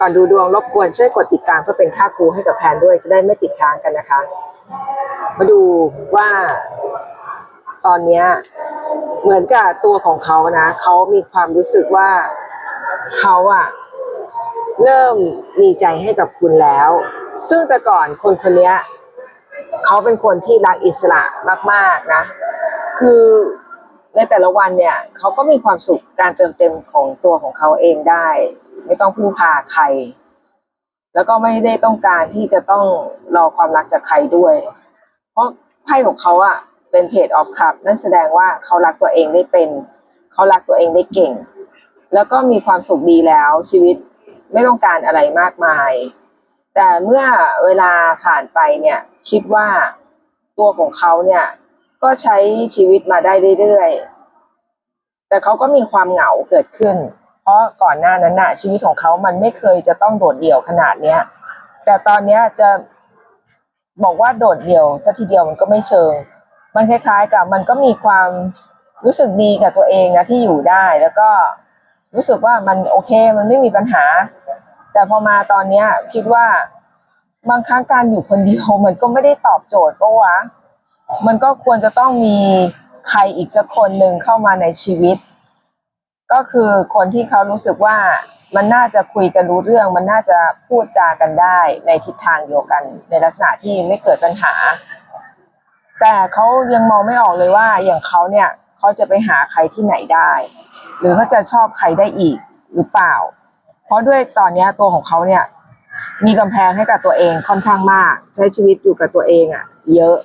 ก่อนดูดวงรบกวนช่วยกดติดตามเพื่อเป็นค่าครูให้กับแพนด้วยจะได้ไม่ติดค้างกันนะคะ มาดูว่าตอนนี้เหมือนกับตัวของเขานะเขามีความรู้สึกว่าเขาอะเริ่มมีใจให้กับคุณแล้ว ซึ่งแต่ก่อนคนคนนี้เขาเป็นคนที่รักอิสระมาก ๆนะ คือ ในแต่ละวันเนี่ยเขาก็มีความสุขการเติมเต็มของตัวของเขาเองได้ ไม่ต้องพึ่งพาใคร แล้วก็ไม่ได้ต้องการที่จะต้องรอความรักจากใครด้วย เพราะไพ่ของเขาอะเป็นเพจออฟคัพนั่นแสดงว่าเขารักตัวเองได้เป็นเขารักตัวเองได้เก่ง แล้วก็มีความสุขดีแล้วชีวิตไม่ต้องการอะไรมากมาย แต่เมื่อเวลาผ่านไปเนี่ยคิดว่าตัวของเขาเนี่ย ก็ใช้ชีวิตมาได้เรื่อยๆ แต่เขาก็มีความเหงาเกิดขึ้น เพราะก่อนหน้านั้นน่ะ ชีวิตของเขามันไม่เคยจะต้องโดดเดี่ยวขนาดเนี้ย แต่ตอนเนี้ยจะบอกว่าโดดเดี่ยวสัทีเดียวมันก็ไม่เชิง มันคล้ายๆ กับมันก็มีความรู้สึกดีกับตัวเองนะที่อยู่ได้ แล้วก็รู้สึกว่ามันโอเค มันไม่มีปัญหา แต่พอมาตอนเนี้ยคิดว่าบางครั้งการอยู่คนเดียวมันก็ไม่ได้ตอบโจทย์ปะวะ มันก็ควรจะต้องมีใครอีกสักคนหนึ่งเข้ามาในชีวิต ก็คือคนที่เขารู้สึกว่ามันน่าจะคุยกันรู้เรื่อง มันน่าจะพูดจากันได้ในทิศทางเดียวกัน ในลักษณะที่ไม่เกิดปัญหา แต่เขายังมองไม่ออกเลยว่าอย่างเขาเนี่ยเขาจะไปหาใครที่ไหนได้ หรือเขาจะชอบใครได้อีกหรือเปล่า เพราะด้วยตอนนี้ตัวของเขาเนี่ยมีกำแพงให้กับตัวเองค่อนข้างมาก ใช้ชีวิตอยู่กับตัวเองอะ่ะ เยอะ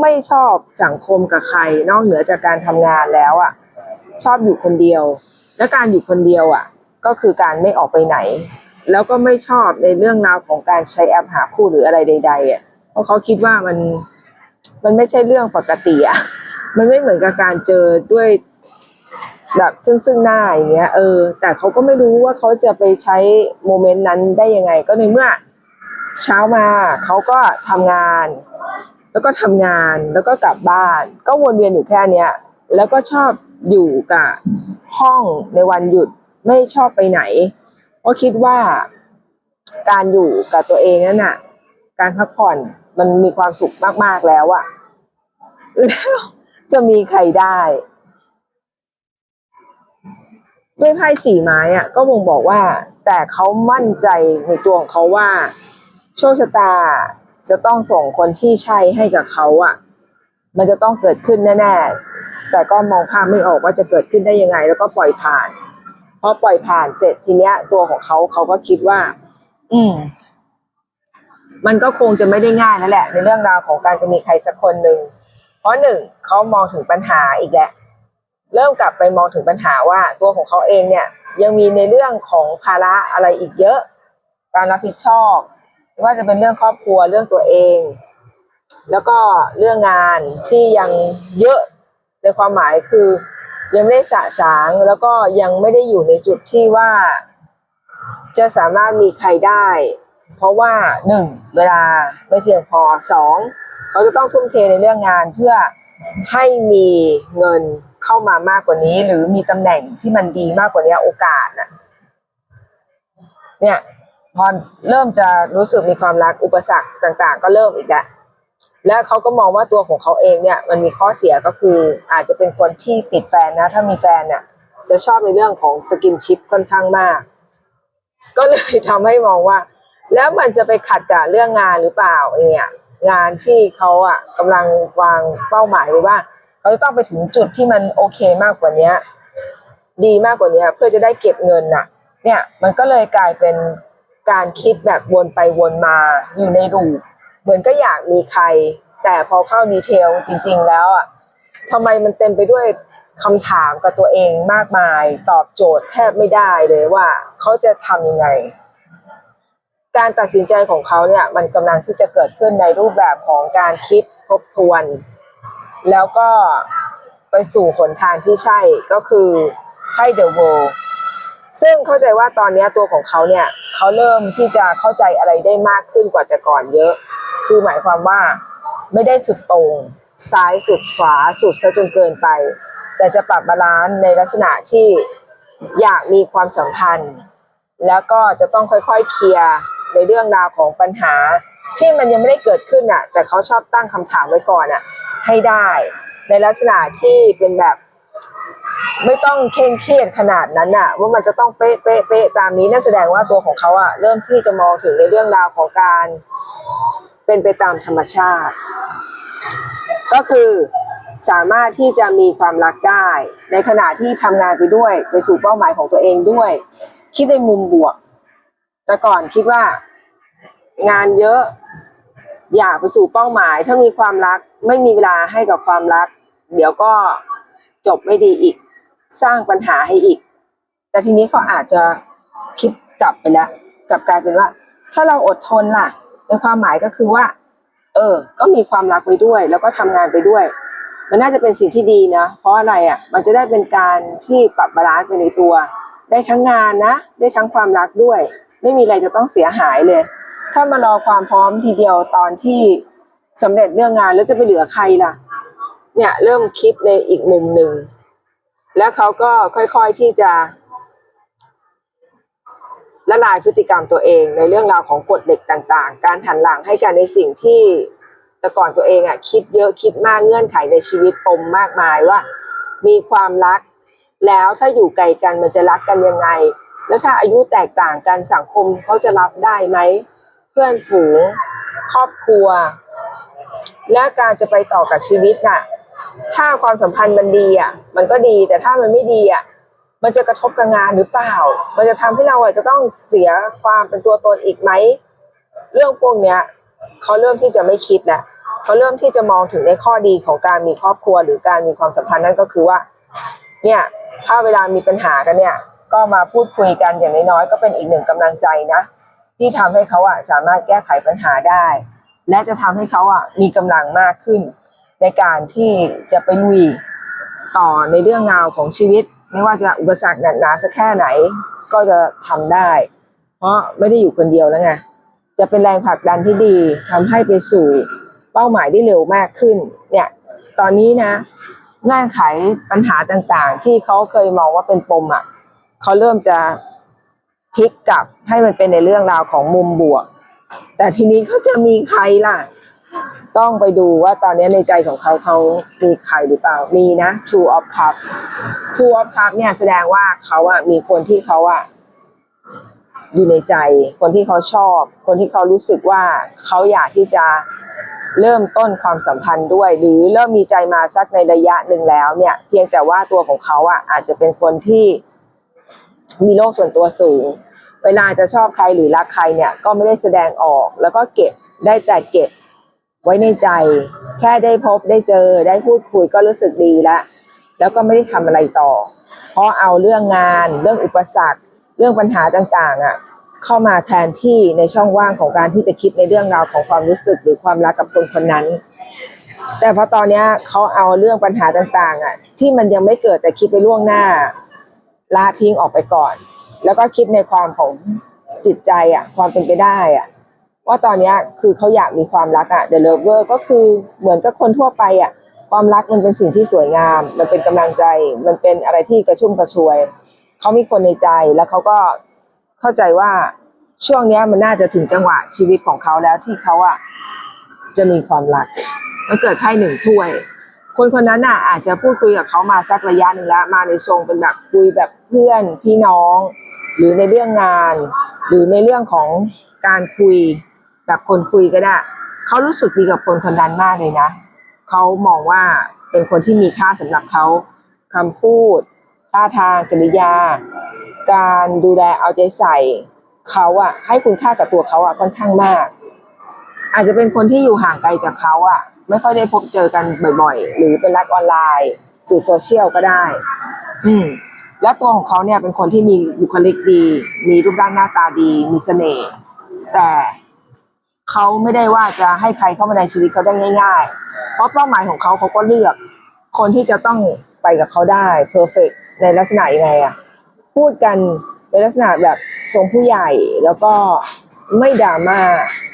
ไม่ชอบสังคมกับใคร นอกเหนือจากการทำงานแล้วอะ่ะ ชอบอยู่คนเดียว และการอยู่คนเดียวอะ่ะ ก็คือการไม่ออกไปไหน แล้วก็ไม่ชอบในเรื่องราวของการใช้แอปหาคู่หรืออะไรใด ๆอะเพราะเขาคิดว่ามันมันไม่ใช่เรื่องปกติอะ มันไม่เหมือนกับการเจอด้วยแบบซึ่งซึ่งหน้าอย่างเงี้ยเออ แต่เขาก็ไม่รู้ว่าเขาจะไปใช้โมเมนต์นั้นได้ยังไง ก็ในเมื่อ เช้ามาเขาก็ทำงาน แล้วก็ทำงานแล้วก็กลับบ้าน ก็วนเวียนอยู่แค่เนี้ยแล้วก็ชอบอยู่กับห้องในวันหยุดไม่ชอบไปไหนเพราะคิดว่าการอยู่กับตัวเองนั่นน่ะ การพักผ่อนมันมีความสุขมากๆแล้วอะแล้วจะมีใครได้ด้วยไพ่สี่ไม้อะก็บ่งบอกว่า แต่เขามั่นใจในตัวของเขาว่า โชคชะตา จะต้องส่งคนที่ใช่ให้กับเขาอะมันจะต้องเกิดขึ้นแน่ๆ แต่ก็มองภาพไม่ออกว่าจะเกิดขึ้นได้ยังไง แล้วก็ปล่อยผ่านพอปล่อยผ่านเสร็จทีเนี้ย ตัวของเขาเขาก็คิดว่า อืม มันก็คงจะไม่ได้ง่ายนั่นแหละ ในเรื่องราวของการจะมีใครสักคนหนึ่งเพราะหนึ่งเขามองถึงปัญหาอีกแหละ เริ่มกลับไปมองถึงปัญหาว่าตัวของเขาเองเนี่ย ยังมีในเรื่องของภาระอะไรอีกเยอะ การรับผิดชอบ ไม่ว่าจะเป็นเรื่องครอบครัวเรื่องตัวเอง แล้วก็เรื่องงานที่ยังเยอะในความหมายคือ ยังไม่ได้สะสางแล้วก็ยังไม่ได้อยู่ในจุดที่ว่า จะสามารถมีใครได้ เพราะว่าหนึ่งเวลาไม่เพียงพอสองเขาจะต้องทุ่มเทในเรื่องงานเพื่อให้มีเงินเข้ามามากกว่านี้ หรือมีตำแหน่งที่มันดีมากกว่านี้โอกาสน่ะเนี่ย พอเริ่มจะรู้สึกมีความรักอุปสรรคต่าง ๆ ก็เริ่มอีกแล้วแล้วเขาก็มองว่าตัวของเขาเองเนี่ยมันมีข้อเสียก็คืออาจจะเป็นคนที่ติดแฟนนะ ถ้ามีแฟนเนี่ยจะชอบในเรื่องของสกินชิปค่อนข้างมาก ก็เลยทำให้มองว่า แล้วมันจะไปขัดกับเรื่องงานหรือเปล่าเนี่ยงานที่เขาอะกำลังวางเป้าหมายไว้ว่าเขาจะต้องไปถึงจุดที่มันโอเคมากกว่าเนี้ย ดีมากกว่านี้เพื่อจะได้เก็บเงินน่ะ เนี่ยมันก็เลยกลายเป็น การคิดแบบวนไปวนมาอยู่ในรูปเหมือนก็อยากมีใคร แต่พอเข้าดีเทลจริง ๆ แล้วอะทำไมมันเต็มไปด้วยคำถามกับตัวเองมากมาย ตอบโจทย์แทบไม่ได้เลยว่าเขาจะทำยังไง การตัดสินใจของเขาเนี่ยมันกำลังที่จะเกิดขึ้นในรูปแบบของการคิดทบทวน แล้วก็ไปสู่หนทางที่ใช่ก็คือให้ The World ซึ่งเข้าใจว่าตอนนี้ตัวของเขาเนี่ยเขาเริ่มที่จะเข้าใจอะไรได้มากขึ้นกว่าแต่ก่อนเยอะ คือหมายความว่าไม่ได้สุดตรงซ้ายสุดขวาสุดซะจนเกินไป แต่จะปรับบาลานซ์ในลักษณะที่อยากมีความสัมพันธ์ แล้วก็จะต้องค่อยๆเคลียร์ในเรื่องราวของปัญหา ที่มันยังไม่ได้เกิดขึ้นอะแต่เขาชอบตั้งคำถามไว้ก่อนอะให้ได้ ในลักษณะที่เป็นแบบ ไม่ต้องเคร่งเครียดขนาดนั้นน่ะว่ามันจะต้องเป๊ะเป๊ะเป๊ะตามนี้นั่นแสดงว่าตัวของเขาอะเริ่มที่จะมองถึงในเรื่องราวของการ เป็นไปตามธรรมชาติ ก็คือสามารถที่จะมีความรักได้ ในขณะที่ทำงานไปด้วย ไปสู่เป้าหมายของตัวเองด้วย คิดในมุมบวก แต่ก่อนคิดว่า งานเยอะอยากไปสู่เป้าหมาย ถ้ามีความรักไม่มีเวลาให้กับความรัก เดี๋ยวก็จบไม่ดีอีก สร้างปัญหาให้อีก แต่ทีนี้เขาอาจจะคิดกลับไปแล้วกลับกลายเป็นว่า ถ้าเราอดทนล่ะ ในความหมายก็คือว่า เออ ก็มีความรักไปด้วย แล้วก็ทำงานไปด้วย มันน่าจะเป็นสิ่งที่ดีนะ เพราะอะไรอะ มันจะได้เป็นการที่ปรับบาลานซ์ไปในตัว ได้ทั้งงานนะ ได้ทั้งความรักด้วย ไม่มีอะไรจะต้องเสียหายเลย ถ้ามารอความพร้อมทีเดียวตอนที่สำเร็จเรื่องงานแล้วจะไปเหลือใครล่ะ เนี่ยเริ่มคิดในอีกมุมหนึ่ง แล้วเขาก็ค่อยๆที่จะละลายพฤติกรรมตัวเองในเรื่องราวของกฎเหล็กต่างๆ การหันหลังให้กันในสิ่งที่แต่ก่อนตัวเองอะคิดเยอะคิดมากเงื่อนไขในชีวิตปมมากมายว่า มีความรัก แล้วถ้าอยู่ไกลกันมันจะรักกันยังไง แล้วถ้าอายุแตกต่างกันสังคมเขาจะรับได้ไหมเพื่อนฝูงครอบครัว และการจะไปต่อกับชีวิตน่ะ ถ้าความสัมพันธ์มันดีอะ มันก็ดีแต่ถ้ามันไม่ดีอะมันจะกระทบกับงานหรือเปล่า มันจะทำให้เราอะจะต้องเสียความเป็นตัวตนอีกไหม เรื่องพวกเนี้ยเขาเริ่มที่จะไม่คิดแหล้วเขาเริ่มที่จะมองถึงในข้อดีของการมีครอบครัวหรือการมีความสัมพันธ์นั่นก็คือว่า เนี่ย ถ้าเวลามีปัญหากันเนี่ย ก็มาพูดคุยกันอย่างน้อยๆก็เป็นอีกหนึ่งกำลังใจนะ ที่ทำให้เขาอะสามารถแก้ไขปัญหาได้ และจะทำให้เขาอะมีกำลังมากขึ้น ในการที่จะไปลุยต่อในเรื่องราวของชีวิต ไม่ว่าจะอุปสรรคหนักหนาสักแค่ไหนก็จะทำได้ เพราะไม่ได้อยู่คนเดียวแล้วไงจะเป็นแรงผลักดันที่ดีทำให้ไปสู่เป้าหมายได้เร็วมากขึ้น เนี่ยตอนนี้นะเงื่อนไขปัญหาต่างๆ ที่เขาเคยมองว่าเป็นปมอะเขาเริ่มจะพลิกกลับให้มันเป็นในเรื่องราวของมุมบวก แต่ทีนี้เขาจะมีใครล่ะ ต้องไปดูว่าตอนนี้ในใจของเขาเขามีใครหรือเปล่า มีนะ True of Cup True of Cup เนี่ยแสดงว่าเขาอะมีคนที่เขาอะอยู่ในใจ คนที่เขาชอบ คนที่เขารู้สึกว่าเขาอยากที่จะเริ่มต้นความสัมพันธ์ด้วย หรือเริ่มมีใจมาสักในระยะหนึ่งแล้วเนี่ย เพียงแต่ว่าตัวของเขาอะอาจจะเป็นคนที่มีโลกส่วนตัวสูง เวลาจะชอบใครหรือรักใครเนี่ยก็ไม่ได้แสดงออก แล้วก็เก็บได้แต่เก็บ ไว้ในใจ แค่ได้พบได้เจอได้พูดคุยก็รู้สึกดีแล้วแล้วก็ไม่ได้ทำอะไรต่อ เพราะเอาเรื่องงาน เรื่องอุปสรรค เรื่องปัญหาต่างๆอะเข้ามาแทนที่ในช่องว่างของการที่จะคิดในเรื่องราวของความรู้สึกหรือความรักกับคนคนนั้น แต่พอตอนนี้เขาเอาเรื่องปัญหาต่างๆอะที่มันยังไม่เกิดแต่คิดไปล่วงหน้าละทิ้งออกไปก่อน แล้วก็คิดในความของจิตใจอะความเป็นไปได้อะ ว่าตอนนี้คือเขาอยากมีความรักอะ The Lover ก็คือเหมือนกับคนทั่วไปอะความรักมันเป็นสิ่งที่สวยงาม มันเป็นกำลังใจ มันเป็นอะไรที่กระชุ่มกระชวย เขามีคนในใจแล้วเขาก็เข้าใจว่าช่วงนี้มันน่าจะถึงจังหวะชีวิตของเขาแล้วที่เขาอะจะมีความรัก มันเกิดไพ่หนึ่งถ้วย คนคนนั้นน่ะอาจจะพูดคุยกับเขามาสักระยะหนึ่งแล้วมาในทรงเป็นแบบคุยแบบเพื่อนพี่น้อง หรือในเรื่องงาน หรือในเรื่องของการคุย แบบคนคุยก็ได้ เขารู้สึกดีกับคนคนนั้นมากเลยนะ เขามองว่าเป็นคนที่มีค่าสำหรับเขาคำพูดท่าทางกริยา การดูแลเอาใจใส่เขาอะให้คุณค่ากับตัวเขาอะค่อนข้างมาก อาจจะเป็นคนที่อยู่ห่างไกลจากเขาอะไม่ค่อยได้พบเจอกันบ่อยๆ หรือเป็นรักออนไลน์ สื่อโซเชียลก็ได้ อืมแล้วตัวของเขาเนี่ยเป็นคนที่มีบุคลิกดี มีรูปร่างหน้าตาดี มีเสน่ห์แต่ เขาไม่ได้ว่าจะให้ใครเข้ามาในชีวิตเขาได้ง่าย ๆ เพราะเป้าหมายของเขาเขาก็เลือก คนที่จะต้องไปกับเขาได้เพอร์เฟกในลักษณะยังไงอะพูดกันในลักษณะแบบทรงผู้ใหญ่แล้วก็ไม่ดราม่า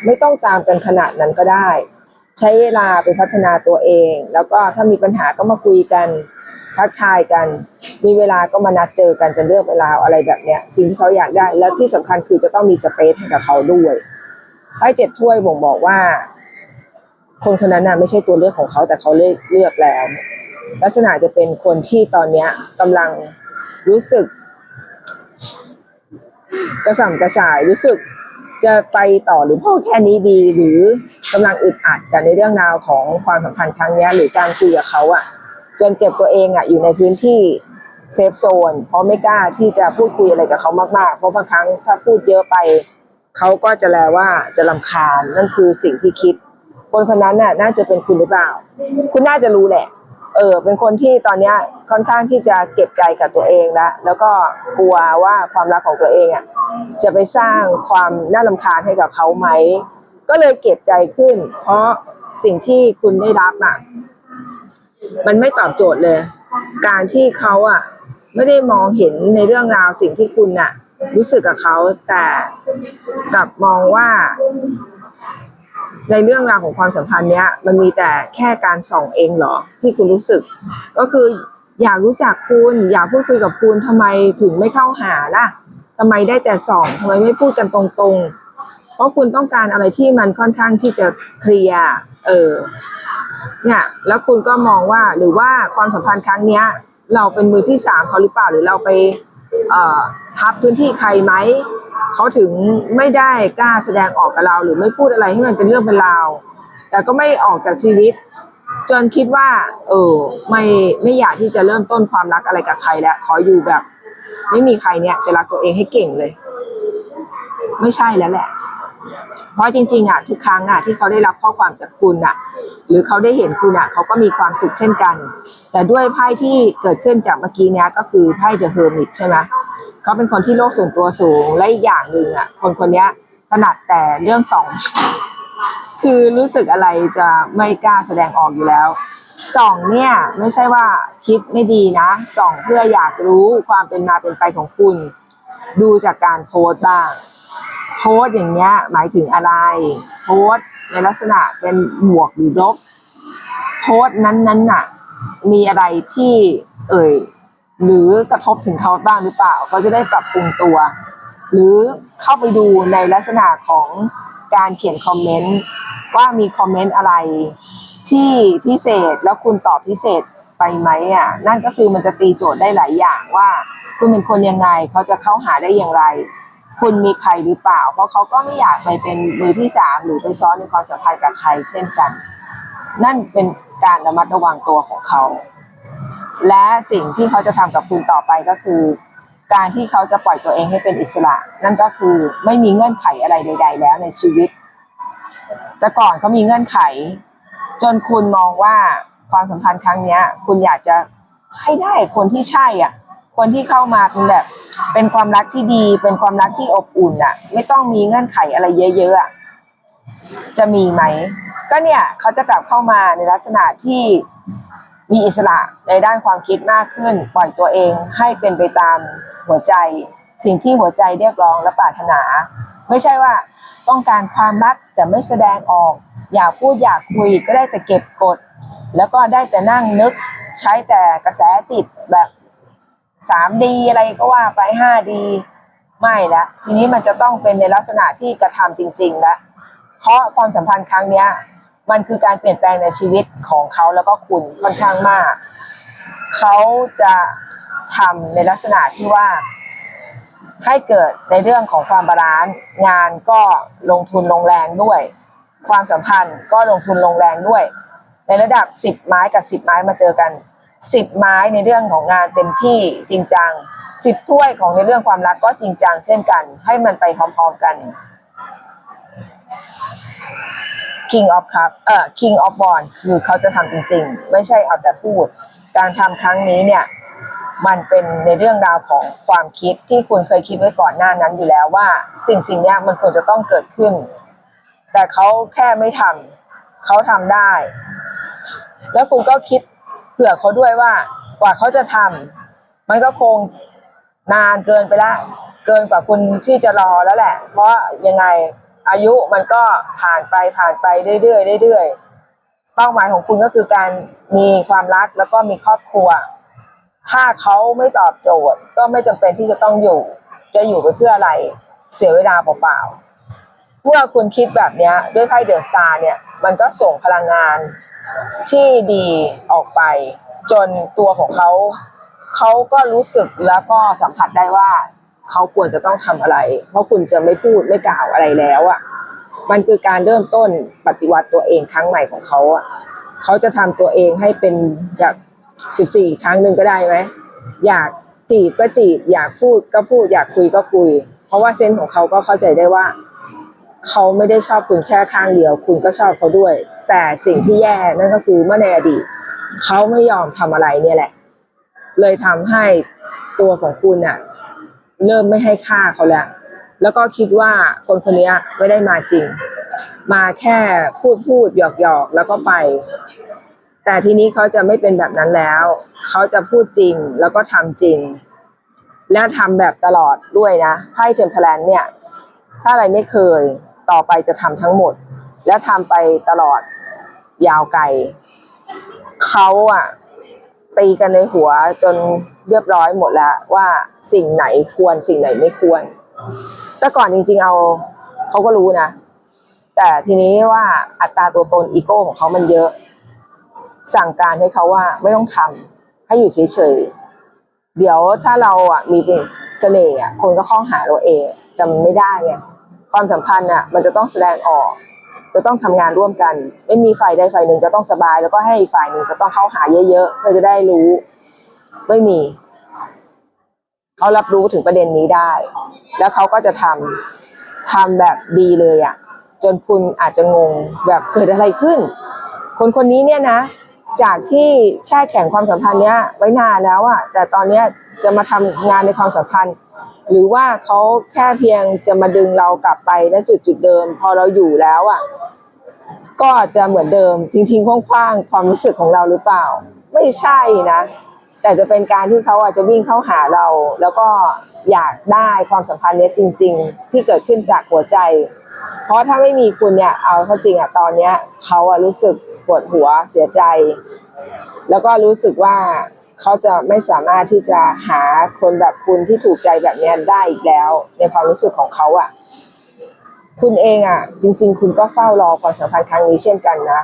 ไม่ต้องตามกันขนาดนั้นก็ได้ ใช้เวลาไปพัฒนาตัวเอง แล้วก็ถ้ามีปัญหาก็มาคุยกันทักทายกัน มีเวลาก็มานัดเจอกันเป็นเรื่องเวลาอะไรแบบเนี้ยสิ่งที่เขาอยากได้ แล้วที่สำคัญคือจะต้องมีสเปซให้กับเขาด้วย ไพ่เจ็ดถ้วยบ่งบอกว่า คนคนนั้นน่ะไม่ใช่ตัวเลือกของเขาแต่เขาเลือกเลือกแล้ว ลักษณะจะเป็นคนที่ตอนเนี้ยกำลังรู้สึก กระสับกระส่ายรู้สึกจะไปต่อหรือพ่อแค่นี้ดี หรือกำลังอึดอัดกันในเรื่องราวของความสัมพันธ์ครั้งนี้หรือการคุยกับเขาอะจนเก็บตัวเองอะอยู่ในพื้นที่เซฟโซนเพราะไม่กล้าที่จะพูดคุยอะไรกับเขามากๆ เพราะบางครั้งถ้าพูดเยอะไป เขาก็จะแลว่าจะลำคาญนั่นคือสิ่งที่คิด คนคนนั้นน่ะน่าจะเป็นคุณหรือเปล่า คุณน่าจะรู้แหละ เออ เป็นคนที่ตอนนี้ค่อนข้างที่จะเก็บใจกับตัวเองแล้วแล้วก็กลัวว่าความรักของตัวเองอะจะไปสร้างความน่ารำคาญให้กับเขาไหม ก็เลยเก็บใจขึ้น เพราะสิ่งที่คุณได้รับอะมันไม่ตอบโจทย์เลย การที่เขาอะ ไม่ได้มองเห็นในเรื่องราวสิ่งที่คุณน่ะ รู้สึกกับเขาแต่กลับมองว่า ในเรื่องราวของความสัมพันธ์เนี้ย มันมีแต่แค่การส่องเองเหรอ ที่คุณรู้สึก ก็คืออยากรู้จักคุณ อยากพูดคุยกับคุณทำไมถึงไม่เข้าหาล่ะทำไมได้แต่ส่องทำไมไม่พูดกันตรงๆ เพราะคุณต้องการอะไรที่มันค่อนข้างที่จะเคลียร์เออเนี่ยแล้วคุณก็มองว่าหรือว่าความสัมพันธ์ครั้งเนี้ย เราเป็นมือที่สามเขาหรือเปล่าหรือเราไป ทับพื้นที่ใครไหมเขาถึงไม่ได้กล้าแสดงออกกับเรา หรือไม่พูดอะไรให้มันเป็นเรื่องเป็นราวแต่ก็ไม่ออกจากชีวิต จนคิดว่า เออไม่ไม่อยากที่จะเริ่มต้นความรักอะไรกับใครแล้วขออยู่แบบ ไม่มีใครเนี่ยจะรักตัวเองให้เก่งเลย ไม่ใช่แล้วแหละ เพราะจริงๆอะทุกครั้งอะที่เขาได้รับข้อความจากคุณอะ หรือเขาได้เห็นคุณอะเขาก็มีความสุขเช่นกัน แต่ด้วยไพ่ที่เกิดขึ้นจากเมื่อกี้เนี้ยก็คือไพ่เดอะเฮอร์มิตใช่ไหมเขาเป็นคนที่โลกส่วนตัวสูงและอีกอย่างหนึ่งอะคนคนนี้ถนัดแต่เรื่องสองคือรู้สึกอะไรจะไม่กล้าแสดงออกอยู่แล้วส่องเนี่ยไม่ใช่ว่าคิดไม่ดีนะส่องเพื่ออยากรู้ความเป็นมาเป็นไปของคุณ ดูจากการโพสต์บ้าง โพสอย่างเงี้ยหมายถึงอะไรโพสในลักษณะเป็นบวกหรือลบโพสต์นั้นๆน่ะ มีอะไรที่เอ่ย หรือกระทบถึงเขาบ้างหรือเปล่าเขาจะได้ปรับปรุงตัว หรือเข้าไปดูในลักษณะของการเขียนคอมเมนต์ว่ามีคอมเมนต์อะไรที่พิเศษแล้วคุณตอบพิเศษไปไหมอะนั่นก็คือมันจะตีโจทย์ได้หลายอย่างว่า คุณเป็นคนยังไงเขาจะเข้าหาได้อย่างไร คุณมีใครหรือเปล่า เพราะเขาก็ไม่อยากไปเป็นมือที่สามหรือไปซ้อนในความสัมพันธ์กับใครเช่นกัน นั่นเป็นการระมัดระวังตัวของเขา และสิ่งที่เขาจะทำกับคุณต่อไปก็คือ การที่เขาจะปล่อยตัวเองให้เป็นอิสระ นั่นก็คือไม่มีเงื่อนไขอะไรใด ๆ แล้วในชีวิต แต่ก่อนเขามีเงื่อนไข จนคุณมองว่าความสัมพันธ์ครั้งนี้คุณอยากจะให้ได้คนที่ใช่อะ คนที่เข้ามาเป็นแบบ เป็นความรักที่ดี เป็นความรักที่อบอุ่นอะไม่ต้องมีเงื่อนไขอะไรเยอะๆอะจะมีไหม ก็เนี่ยเขาจะกลับเข้ามาในลักษณะที่มีอิสระในด้านความคิดมากขึ้น ปล่อยตัวเองให้เป็นไปตามหัวใจ สิ่งที่หัวใจเรียกร้องและปรารถนา ไม่ใช่ว่าต้องการความรักแต่ไม่แสดงออก อยากพูดอยากคุยก็ได้แต่เก็บกด แล้วก็ได้แต่นั่งนึกใช้แต่กระแสจิตแบบ สามดีอะไรก็ว่าไปห้าดีไม่ละทีนี้มันจะต้องเป็นในลักษณะที่กระทำจริงๆแล้วเพราะความสัมพันธ์ครั้งเนี้ย มันคือการเปลี่ยนแปลงในชีวิตของเขาแล้วก็คุณค่อนข้างมาก เขาจะทำในลักษณะที่ว่า ให้เกิดในเรื่องของความบาลานซ์งานก็ลงทุนลงแรงด้วย ความสัมพันธ์ก็ลงทุนลงแรงด้วย ในระดับ 10 ไม้กับ 10 ไม้มาเจอกัน 10ไม้ในเรื่องของงานเต็มที่จริงจัง10ถ้วยของในเรื่องความรักก็จริงจังเช่นกัน ให้มันไปพร้อมๆกัน King of Cup เอ่อ King of b o n คือเขาจะทำจริงๆ ไม่ใช่เอาแต่พูด การทำครั้งนี้เนี่ย มันเป็นในเรื่องราวของความคิดที่คุณเคยคิดไว้ก่อนหน้านั้นอยู่แล้วว่า สิ่งสิ่งนี้มันควรจะต้องเกิดขึ้น แต่เขาแค่ไม่ทำเขาทำได้ แล้วคุณก็คิด เผื่อเขาด้วยว่ากว่าเขาจะทำมันก็คงนานเกินไปละ เกินกว่าคุณที่จะรอแล้วแหละ เพราะยังไงอายุมันก็ผ่านไปผ่านไปเรื่อยๆเรื่อยๆเป้าหมายของคุณก็คือการมีความรักแล้วก็มีครอบครัว ถ้าเขาไม่ตอบโจทย์ ก็ไม่จำเป็นที่จะต้องอยู่ จะอยู่ไปเพื่ออะไรเสียเวลาเปล่าๆเมื่อคุณคิดแบบนี้ด้วยไพ่เดอะสตาร์เนี่ย มันก็ส่งพลังงาน ที่ดีออกไป จนตัวของเขาเขาก็รู้สึกแล้วก็สัมผัสได้ว่าเขาควรจะต้องทำอะไร เพราะคุณจะไม่พูดไม่กล่าวอะไรแล้วอะมันคือการเริ่มต้นปฏิวัติตัวเองครั้งใหม่ของเขาอะเขาจะทำตัวเองให้เป็นแบบสิบสี่ครั้งหนึ่งก็ได้ไหมอยากจีบก็จีบ อยากพูดก็พูด อยากคุยก็คุย เพราะว่าเซนของเขาก็เข้าใจได้ว่า เขาไม่ได้ชอบคุณแค่ข้างเดียว คุณก็ชอบเขาด้วย แต่สิ่งที่แย่นั่นก็คือเมื่อในอดีตเขาไม่ยอมทำอะไรเนี่ยแหละ เลยทำให้ตัวของคุณน่ะเริ่มไม่ให้ค่าเขาแล้ว แล้วก็คิดว่าคนคนนี้ไม่ได้มาจริง มาแค่พูดพูดหยอกหยอกแล้วก็ไป แต่ทีนี้เขาจะไม่เป็นแบบนั้นแล้ว เขาจะพูดจริงแล้วก็ทำจริง และทำแบบตลอดด้วยนะไพ่เทมเพลนเนี่ย ถ้าอะไรไม่เคยต่อไปจะทำทั้งหมด และทำไปตลอดยาวไกลเขาอะตีกันในหัวจนเรียบร้อยหมดแล้วว่าสิ่งไหนควรสิ่งไหนไม่ควร แต่ก่อนจริง ๆ เอาเขาก็รู้นะ แต่ทีนี้ว่าอัตราตัวตนอีโก้ของเขามันเยอะ สั่งการให้เขาว่าไม่ต้องทำให้อยู่เฉยๆเดี๋ยวถ้าเราอะมีเป็นเสน่ห์อะคนก็ข้าหาเราเองแต่มันไม่ได้ไงความสัมพันธ์อะ มันจะต้องแสดงออก จะต้องทำงานร่วมกัน ไม่มีฝ่ายใดฝ่ายหนึ่งจะต้องสบาย แล้วก็ให้ฝ่ายหนึ่งจะต้องเข้าหาเยอะๆเพื่อจะได้รู้ ไม่มีเขารับรู้ถึงประเด็นนี้ได้ แล้วเขาก็จะทำทำแบบดีเลยอะ จนคุณอาจจะงงแบบเกิดอะไรขึ้น คนคนนี้เนี่ยนะ จากที่แช่แข็งความสัมพันธ์เนี้ยไว้นานแล้วอะแต่ตอนเนี้ยจะมาทำงานในความสัมพันธ์ หรือว่าเขาแค่เพียงจะมาดึงเรากลับไปณจุดจุดเดิม พอเราอยู่แล้วอะก็จะเหมือนเดิมทิ้งๆคว้างๆความรู้สึกของเราหรือเปล่า ไม่ใช่นะ แต่จะเป็นการที่เขาอาจจะวิ่งเข้าหาเรา แล้วก็อยากได้ความสัมพันธ์เนี้ยจริง ๆ ที่เกิดขึ้นจากหัวใจ เพราะถ้าไม่มีคุณเนี่ยเอาเข้าจริงอะตอนเนี้ยเขาอะรู้สึกปวดหัวเสียใจ แล้วก็รู้สึกว่า เขาจะไม่สามารถที่จะหาคนแบบคุณที่ถูกใจแบบนี้ได้อีกแล้ว ในความรู้สึกของเขาอะคุณเองอะ จริง ๆ คุณก็เฝ้ารอความสัมพันธ์ครั้งนี้เช่นกันนะ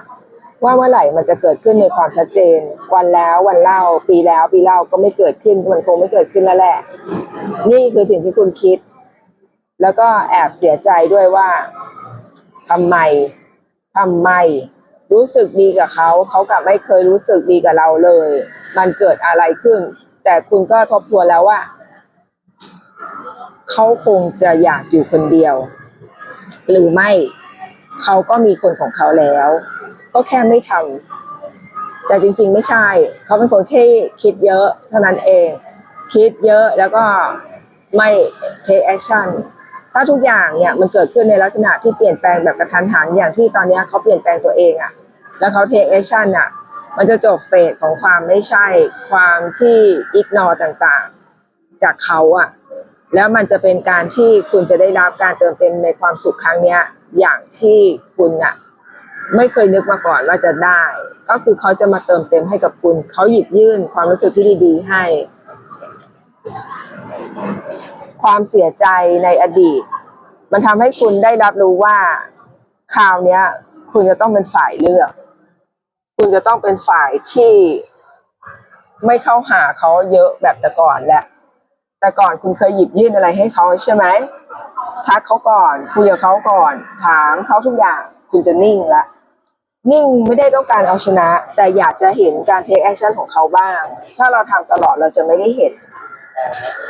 ว่าเมื่อไหร่มันจะเกิดขึ้นในความชัดเจน วันแล้ววันเล่า ปีแล้วปีเล่าก็ไม่เกิดขึ้นมันคงไม่เกิดขึ้นแล้วแหละ นี่คือสิ่งที่คุณคิด แล้วก็แอบเสียใจด้วยว่าทำไมทำไม รู้สึกดีกับเขาเขากลับไม่เคยรู้สึกดีกับเราเลย มันเกิดอะไรขึ้น แต่คุณก็ทบทวนแล้วว่าเขาคงจะอยากอยู่คนเดียว หรือไม่เขาก็มีคนของเขาแล้ว ก็แค่ไม่ทำแต่จริง ๆ ไม่ใช่ เขาเป็นคนที่คิดเยอะเท่านั้นเอง คิดเยอะแล้วก็ไม่ take action ถ้าทุกอย่างเนี่ยมันเกิดขึ้นในลักษณะที่เปลี่ยนแปลงแบบกระทันหันอย่างที่ตอนนี้เขาเปลี่ยนแปลงตัวเองอะ แล้วเขา take action อะมันจะจบเฟสของความไม่ใช่ความที่ ignore ต่างๆ จากเขาอะแล้วมันจะเป็นการที่คุณจะได้รับการเติมเต็มในความสุขครั้งเนี้ยอย่างที่คุณอะไม่เคยนึกมาก่อนว่าจะได้ ก็คือเขาจะมาเติมเต็มให้กับคุณ เขาหยิบยื่นความรู้สึกที่ดีๆให้ ความเสียใจในอดีต มันทำให้คุณได้รับรู้ว่าคราวนี้คุณจะต้องเป็นฝ่ายเลือก คุณจะต้องเป็นฝ่ายที่ไม่เข้าหาเขาเยอะแบบแต่ก่อนแหละ แต่ก่อนคุณเคยหยิบยื่นอะไรให้เขาใช่ไหมทักเขาก่อนคุยกับเขาก่อน ถามเขาทุกอย่างคุณจะนิ่งละ นิ่งไม่ได้ต้องการเอาชนะ แต่อยากจะเห็นการ take action ของเขาบ้าง ถ้าเราทำตลอดเราจะไม่ได้เห็น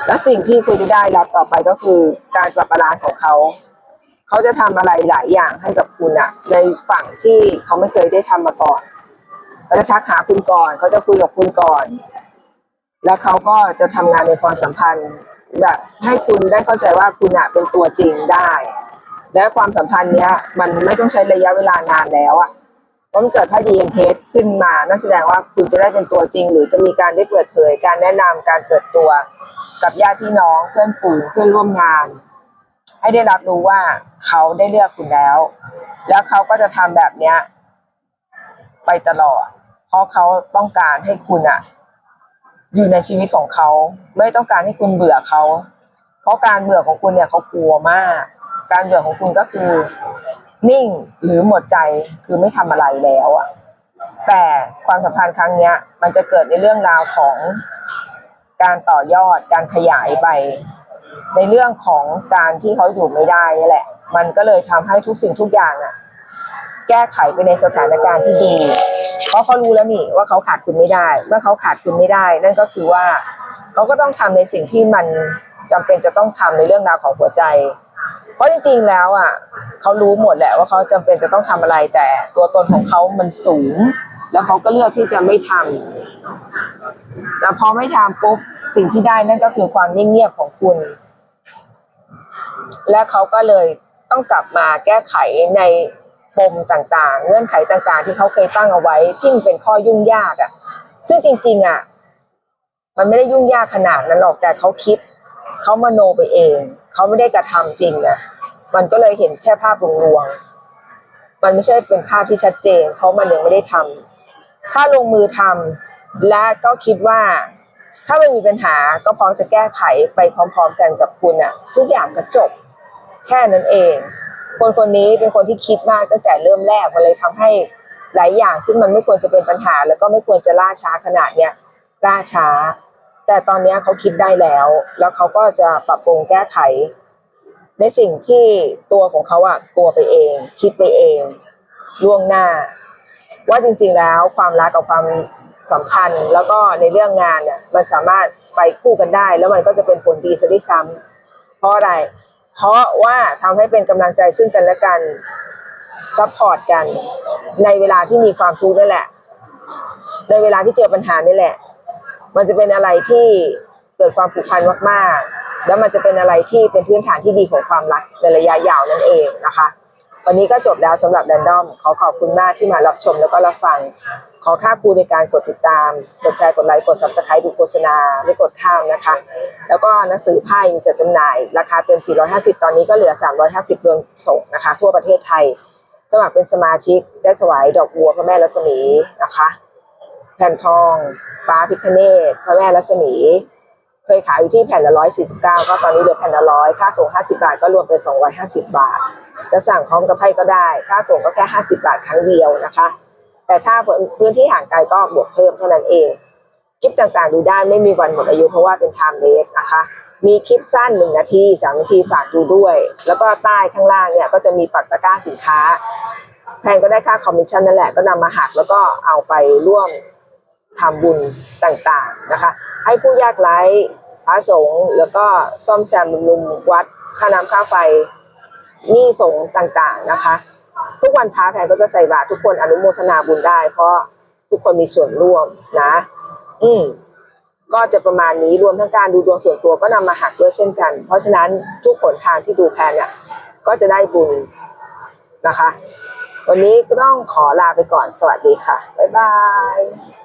และสิ่งที่คุณจะได้รับต่อไปก็คือการปรับบาลานซ์ของเขา เขาจะทำอะไรหลายอย่างให้กับคุณอะในฝั่งที่เขาไม่เคยได้ทำมาก่อน เขาจะทักหาคุณก่อนเขาจะคุยกับคุณก่อน แล้วเขาก็จะทำงานในความสัมพันธ์แบบให้คุณได้เข้าใจว่าคุณอะเป็นตัวจริงได้ และความสัมพันธ์เนี้ย มันไม่ต้องใช้ระยะเวลานานแล้วอะเพราะมันเกิดพระดีเอ็มเพขึ้นมานั่นแสดงว่าคุณจะได้เป็นตัวจริง หรือจะมีการได้เปิดเผย การแนะนำการเปิดตัว กับญาติพี่น้องเพื่อนฝูงเพื่อนร่วมงาน ให้ได้รับรู้ว่าเขาได้เลือกคุณแล้ว แล้วเขาก็จะทำแบบเนี้ยไปตลอด เพราะเขาต้องการให้คุณอะอยู่ในชีวิตของเขา ไม่ต้องการให้คุณเบื่อเขา เพราะการเบื่อของคุณเนี่ยเขากลัวมาก การเบื่อของคุณก็คือ นิ่งหรือหมดใจคือไม่ทำอะไรแล้วอะแต่ความสัมพันธ์ครั้งเนี้ย มันจะเกิดในเรื่องราวของการต่อยอดการขยายไป ในเรื่องของการที่เขาอยู่ไม่ได้นี่แหละ มันก็เลยทำให้ทุกสิ่งทุกอย่างอะ แก้ไขไปในสถานการณ์ที่ดี เพราะเขารู้แล้วนี่ว่าเขาขาดคุณไม่ได้เมื่อเขาขาดคุณไม่ได้ นั่นก็คือว่าเขาก็ต้องทำในสิ่งที่มันจำเป็นจะต้องทำในเรื่องราวของหัวใจ เพราะจริง ๆ แล้วอะเขารู้หมดแหละว่าเขาจำเป็นจะต้องทำอะไรแต่ตัวตนของเขามันสูง แล้วเขาก็เลือกที่จะไม่ทำแต่พอไม่ทำปุ๊บสิ่งที่ได้นั่นก็คือความนิ่งเงียบของคุณ และเขาก็เลยต้องกลับมาแก้ไขใน ปมต่างๆ เงื่อนไขต่างๆ ที่เขาเคยตั้งเอาไว้ที่มันเป็นข้อยุ่งยากอะ ซึ่งจริง ๆอะมันไม่ได้ยุ่งยากขนาดนั้นหรอกแต่เขาคิดเขามโนไปเองเขาไม่ได้กระทำจริงอะมันก็เลยเห็นแค่ภาพลวงๆมันไม่ใช่เป็นภาพที่ชัดเจน เพราะมันยังไม่ได้ทำถ้าลงมือทำและก็คิดว่า ถ้าไม่มีปัญหาก็พร้อมจะแก้ไขไปพร้อม ๆ กันกับคุณอะ ทุกอย่างก็จบแค่นั้นเอง คนคนนี้เป็นคนที่คิดมากตั้งแต่เริ่มแรกมันเลยทำให้หลายอย่าง ซึ่งมันไม่ควรจะเป็นปัญหา แล้วก็ไม่ควรจะล่าช้าขนาดเนี้ยล่าช้า แต่ตอนนี้เขาคิดได้แล้ว แล้วเขาก็จะปรับปรุงแก้ไข ในสิ่งที่ตัวของเขาอะกลัวไปเอง คิดไปเองล่วงหน้า ว่าจริงๆแล้วความรักกับความสัมพันธ์ แล้วก็ในเรื่องงานเนี่ยมันสามารถไปคู่กันได้ แล้วมันก็จะเป็นผลดีซะด้วยซ้ำเพราะอะไร เพราะว่าทำให้เป็นกำลังใจซึ่งกันและกันซัพพอร์ตกัน ในเวลาที่มีความทุกข์นั่นแหละ ในเวลาที่เจอปัญหานี่แหละ มันจะเป็นอะไรที่เกิดความผูกพันมากๆ แล้วมันจะเป็นอะไรที่เป็นพื้นฐานที่ดีของความรักในระยะยาวนั่นเองนะคะ วันนี้ก็จบแล้วสำหรับแรนดอม ขอขอบคุณมากที่มารับชมแล้วก็รับฟัง ขอค่าครูในการกดติดตาม กดแชร์ กดไลค์ กด subscribe ดูโฆษณา ไม่กดข้ามนะคะ แล้วก็หนังสือไพ่มีจัดจำหน่าย ราคาเต็ม 450 ตอนนี้ก็เหลือ 350รวมส่งนะคะ ทั่วประเทศไทย สมัครเป็นสมาชิก ได้ถวายดอกบัวพระแม่รัศมีนะคะ แผ่นทองฟ้าพิคเนตพระแม่รัศมี เคยขายอยู่ที่แผ่นละร้อยสี่สิบเก้าก็ตอนนี้เหลือแผ่นละร้อยค่าส่งห้าสิบาท ก็รวมเป็นสองร้อยห้าสิบาท จะสั่งพร้อมกับไพ่ก็ได้ ค่าส่งก็แค่ห้าสิบาทครั้งเดียวนะคะ แต่ถ้าพื้นที่ห่างไกลก็บวกเพิ่มเท่านั้นเองคลิปต่างๆ ดูได้ไม่มีวันหมดอายุเพราะว่าเป็นไทม์เลสนะคะ มีคลิปสั้นหนึ่งนาทีสามนาทีฝากดูด้วย แล้วก็ใต้ข้างล่างเนี่ยก็จะมีปักตะกร้าสินค้า แพนก็ได้ค่าคอมมิชชั่นนั่นแหละก็นำมาหักแล้วก็เอาไปร่วมทำบุญต่างๆนะคะ ให้ผู้ยากไร้พระสงฆ์แล้วก็ซ่อมแซมบำรุงวัดค่าน้ำค่าไฟหนี้สงฆ์ต่างๆนะคะ ทุกวันพระแพนก็จะใส่บาตรทุกคนอนุโมทนาบุญได้ เพราะทุกคนมีส่วนร่วมนะ อืมก็จะประมาณนี้รวมทั้งการดูดวงส่วนตัวก็นำมาหักด้วยเช่นกัน เพราะฉะนั้นทุกผลทางที่ดูแพนเนี่ยก็จะได้บุญนะคะ วันนี้ก็ต้องขอลาไปก่อนสวัสดีค่ะ บ๊ายบาย